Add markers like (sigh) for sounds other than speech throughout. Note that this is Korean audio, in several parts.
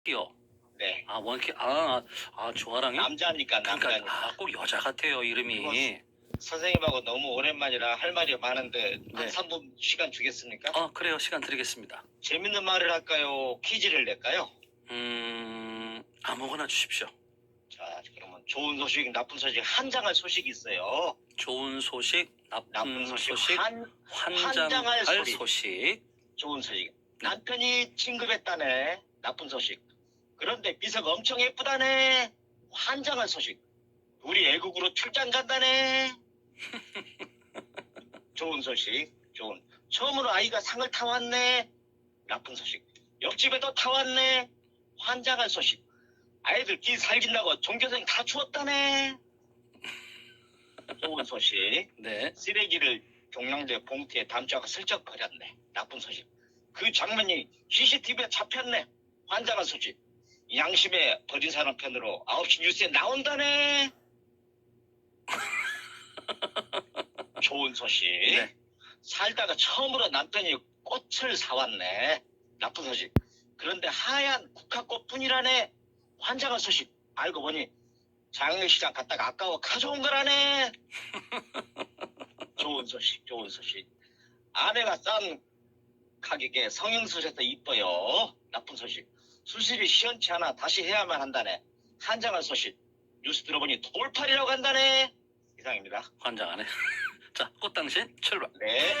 원키요. 네. 아 원키 아, 아 조아랑이? 남자니까 그러니까 남자니까. 아, 꼭 여자 같아요 이름이. 선생님하고 너무 오랜만이라 할 말이 많은데 한 네. 3분 시간 주겠습니까? 아 그래요 시간 드리겠습니다. 재밌는 말을 할까요? 퀴즈를 낼까요? 음 아무거나 주십시오. 자, 그러면 좋은 소식, 나쁜 소식, 한장할 소식이 있어요. 좋은 소식, 나쁜, 나쁜 소식, 소식, 한 환장할 환장할 소리. 소식. 좋은 소식. 남편이 진급했다네. 나쁜 소식. 그런데 비서가 엄청 예쁘다네. 환장할 소식. 우리 애국으로 출장 간다네. (laughs) 좋은 소식. 좋은. 처음으로 아이가 상을 타왔네. 나쁜 소식. 옆집에도 타왔네. 환장할 소식. 아이들 기 살긴다고 종교생 다 주었다네. 좋은 소식. (laughs) 네. 쓰레기를 종량제 봉투에 담자고 슬쩍 버렸네. 나쁜 소식. 그 장면이 CCTV에 잡혔네. 환장한 소식. 양심에 버린 사람 편으로 9시 뉴스에 나온다네. (laughs) 좋은 소식. 네. 살다가 처음으로 남편이 꽃을 사왔네. 나쁜 소식. 그런데 하얀 국화꽃뿐이라네. 환장한 소식. 알고 보니 장례시장 갔다가 아까워 가져온 거라네. (laughs) 좋은 소식, 좋은 소식. 아내가 싼 가격에 성형수술해서 이뻐요. 나쁜 소식. 수술이 시원치 않아 다시 해야만 한다네. 한장한 소식. 뉴스 들어보니 돌팔이라고 한다네. 이상입니다. 환장하네. (laughs) 자, 꽃당신 출발. 네.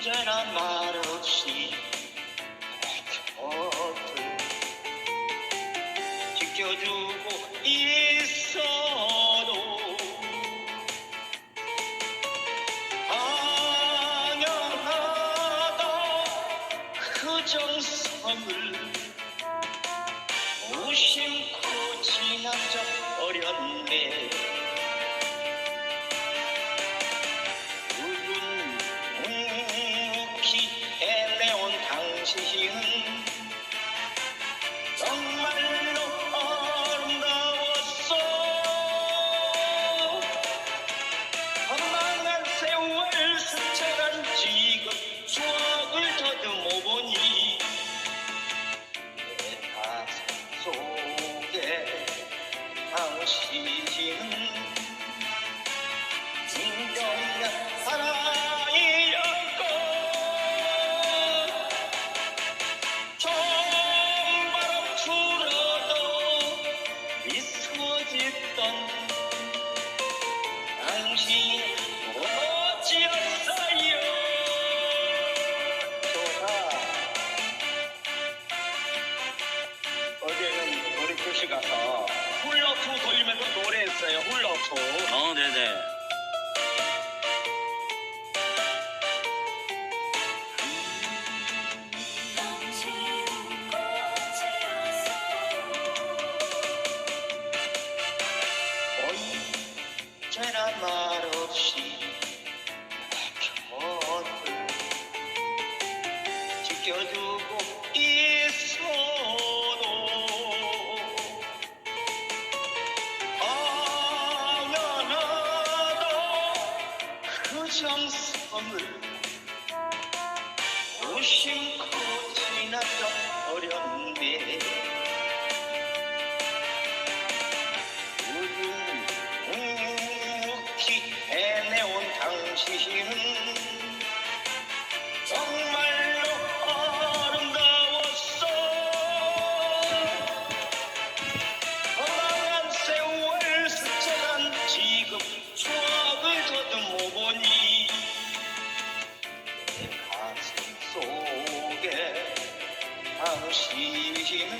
언제나 말없이 곁을 지켜주고 있어도 당연하다. 그 정성을 무심코 지나쳐 버렸네 정말로 아름다웠어. 험난한 세월 스쳐간 지금 추억을 더듬어 보니 내 가슴 속에 당신은 좋다 어제는 놀이터시 가서 훌러프 돌리면서 노래했어요. 훌러프 어, 네네. 언제나 말없이 곁을 지켜주고 있어도. 당연하다 그 정성을 무심코 지나쳐 버렸네 묵묵히 해내온 당신은 정말로 아름다웠어. 허망한 세월 스쳐간 지금 추억을 더듬어 보니 내 가슴 속에 당신은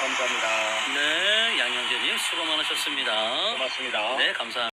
감사합니다 네, 양영재님 수고 많으셨습니다. 고맙습니다 네, 감사합니다.